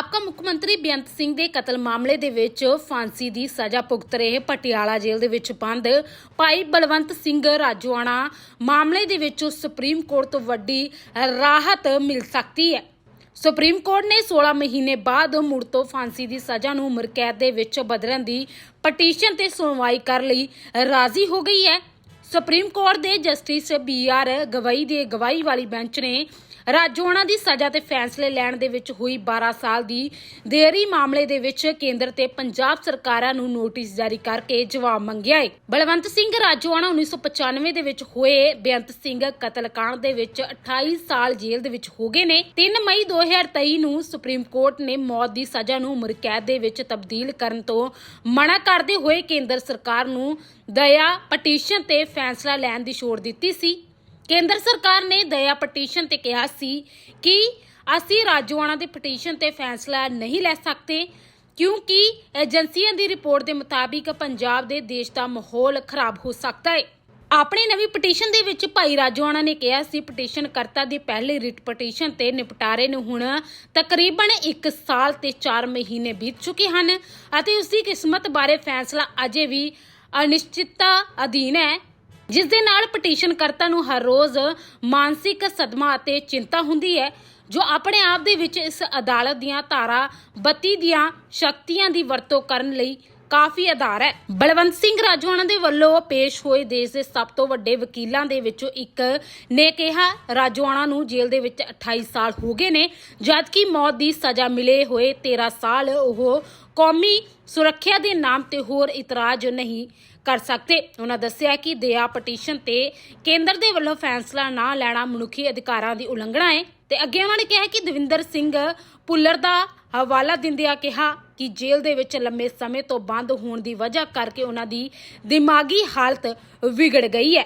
ਸਾਬਕਾ ਮੁੱਖ ਮੰਤਰੀ ਬੇਅੰਤ ਸਿੰਘ ਦੇ ਕਤਲ ਮਾਮਲੇ ਦੇ ਵਿੱਚ ਫਾਂਸੀ ਦੀ ਸਜ਼ਾ ਭੁਗਤ ਰਹੇ ਪਟਿਆਲਾ ਜੇਲ੍ਹ ਦੇ ਵਿੱਚ ਬੰਦ ਭਾਈ ਬਲਵੰਤ ਸਿੰਘ ਰਾਜੋਆਣਾ। ਮਾਮਲੇ ਦੇ ਵਿੱਚ ਸੁਪਰੀਮ ਕੋਰਟ ਤੋਂ ਵੱਡੀ ਰਾਹਤ ਮਿਲ ਸਕਦੀ ਹੈ। ਸੁਪਰੀਮ ਕੋਰਟ ਨੇ 16 ਮਹੀਨੇ ਬਾਅਦ ਮੁੜ ਤੋਂ ਫਾਂਸੀ ਦੀ ਸਜ਼ਾ ਨੂੰ ਉਮਰ ਕੈਦ ਦੇ ਵਿੱਚ ਬਦਲਣ ਦੀ ਪਟੀਸ਼ਨ ਤੇ ਸੁਣਵਾਈ ਕਰਨ ਲਈ ਰਾਜ਼ੀ ਹੋ ਗਈ ਹੈ। ਸੁਪਰੀਮ ਕੋਰਟ ਦੇ ਜਸਟਿਸ ਬੀ ਆਰ ਗਵਾਈ ਦੇ ਗਵਾਹੀ ਵਾਲੀ ਬੈਂਚ ਨੇ ਰਾਜੋਆਣਾ ਦੀ ਸਜ਼ਾ ਤੇ ਫੈਸਲੇ ਲੈਣ ਦੇ ਵਿੱਚ ਹੋਈ 12 ਸਾਲ ਦੀ ਦੇਰੀ ਮਾਮਲੇ ਦੇ ਵਿੱਚ ਕੇਂਦਰ ਤੇ ਪੰਜਾਬ ਸਰਕਾਰਾਂ ਨੂੰ ਨੋਟਿਸ ਜਾਰੀ ਕਰਕੇ ਜਵਾਬ ਮੰਗਿਆ ਹੈ ਬਲਵੰਤ ਸਿੰਘ ਰਾਜੋਆਣਾ 1995 ਦੇ ਵਿੱਚ ਹੋਏ। ਬੇਅੰਤ ਸਿੰਘ ਕਤਲकांड ਦੇ ਵਿੱਚ 28 ਸਾਲ ਜੇਲ੍ਹ ਦੇ ਵਿੱਚ ਹੋ ਗਏ ਨੇ। 3 ਮਈ 2023 ਨੂੰ ਸੁਪਰੀਮ ਕੋਰਟ ਨੇ ਮੌਤ ਦੀ ਸਜ਼ਾ ਨੂੰ ਉਮਰ ਕੈਦ ਦੇ ਵਿੱਚ ਤਬਦੀਲ ਕਰਨ ਤੋਂ ਮਨਾ ਕਰਦੇ ਹੋਏ ਕੇਂਦਰ ਸਰਕਾਰ ਨੂੰ ਦਇਆ ਪਟੀਸ਼ਨ ਤੇ ਫੈਸਲਾ ਲੈਣ ਦੀ ਛੋੜ ਦਿੱਤੀ ਸੀ। ਕੇਂਦਰ ਸਰਕਾਰ ਨੇ ਦਇਆ ਪਟੀਸ਼ਨ ਤੇ ਕਿਹਾ ਸੀ ਕਿ ਅਸੀਂ ਰਾਜੋਆਣਾ ਦੀ ਪਟੀਸ਼ਨ ਤੇ ਫੈਸਲਾ ਨਹੀਂ ਲੈ ਸਕਦੇ, ਕਿਉਂਕਿ ਏਜੰਸੀਆਂ ਦੀ ਰਿਪੋਰਟ ਦੇ ਮੁਤਾਬਿਕ ਪੰਜਾਬ ਦੇ ਦੇਸ਼ ਦਾ ਮਾਹੌਲ ਖਰਾਬ ਹੋ ਸਕਦਾ ਹੈ। ਆਪਣੀ ਨਵੀਂ ਪਟੀਸ਼ਨ ਦੇ ਵਿੱਚ ਭਾਈ ਰਾਜੋਆਣਾ ਨੇ ਕਿਹਾ ਸੀ ਪਟੀਸ਼ਨ ਕਰਤਾ ਦੀ ਪਹਿਲੀ ਰਿਟ ਪਟੀਸ਼ਨ ਤੇ ਨਿਪਟਾਰੇ ਨੂੰ ਹੁਣ ਤਕਰੀਬਨ 1 ਸਾਲ ਤੇ 4 ਮਹੀਨੇ ਬੀਤ ਚੁੱਕੇ ਹਨ ਅਤੇ ਉਸ ਦੀ ਕਿਸਮਤ ਬਾਰੇ ਫੈਸਲਾ ਅਜੇ ਵੀ ਅਨਿਸ਼ਚਿਤਤਾ ਅਧੀਨ ਹੈ। ਜਿਸ ਦੇ ਨਾਲ ਪਟੀਸ਼ਨ ਕਰਤਾ ਨੂੰ ਹਰ ਰੋਜ਼ ਮਾਨਸਿਕ ਸਦਮਾ ਅਤੇ ਚਿੰਤਾ ਹੁੰਦੀ ਹੈ, ਜੋ ਆਪਣੇ ਆਪ ਦੇ ਵਿੱਚ ਇਸ ਅਦਾਲਤ ਦੀਆਂ ਧਾਰਾ 32 ਦੀਆਂ ਸ਼ਕਤੀਆਂ ਦੀ ਵਰਤੋਂ ਕਰਨ ਲਈ ਕਾਫੀ ਆਧਾਰ ਹੈ। ਬਲਵੰਤ ਸਿੰਘ ਰਾਜਵਾਨਾ ਦੇ ਵੱਲੋਂ ਪੇਸ਼ ਹੋਏ ਦੇਸ਼ ਦੇ ਸਭ ਤੋਂ ਵੱਡੇ ਵਕੀਲਾਂ ਦੇ ਵਿੱਚੋਂ ਇੱਕ ਨੇ ਕਿਹਾ, ਰਾਜਵਾਨਾ ਨੂੰ ਜੇਲ੍ਹ ਦੇ ਵਿੱਚ 28 ਸਾਲ ਹੋ ਗਏ ਨੇ, ਜਦਕਿ ਮੌਤ ਦੀ ਸਜ਼ਾ ਮਿਲੇ ਹੋਏ 13 ਸਾਲ ਉਹ ਕੌਮੀ ਸੁਰੱਖਿਆ ਦੇ ਨਾਮ ਤੇ ਹੋਰ ਇਤਰਾਜ਼ ਨਹੀਂ ਕਰ ਸਕਦੇ। ਉਹਨਾਂ ਦੱਸਿਆ ਕਿ ਦਇਆ ਪਟੀਸ਼ਨ ਤੇ ਕੇਂਦਰ ਦੇ ਵੱਲੋਂ ਫੈਸਲਾ ਨਾ ਲੈਣਾ ਮਨੁੱਖੀ ਅਧਿਕਾਰਾਂ ਦੀ ਉਲੰਘਣਾ ਹੈ। ਤੇ ਅੱਗੇ ਉਹਨਾਂ ਨੇ ਕਿਹਾ ਕਿ ਦਵਿੰਦਰ ਸਿੰਘ ਪੁੱਲਰ ਦਾ ਹਵਾਲਾ ਦਿੰਦਿਆਂ ਕਿਹਾ ਕਿ ਜੇਲ੍ਹ ਦੇ ਵਿੱਚ ਲੰਮੇ ਸਮੇਂ ਤੋਂ ਬੰਦ ਹੋਣ ਦੀ ਵਜ੍ਹਾ ਕਰਕੇ ਉਹਨਾਂ ਦੀ ਦਿਮਾਗੀ ਹਾਲਤ ਵਿਗੜ ਗਈ ਹੈ।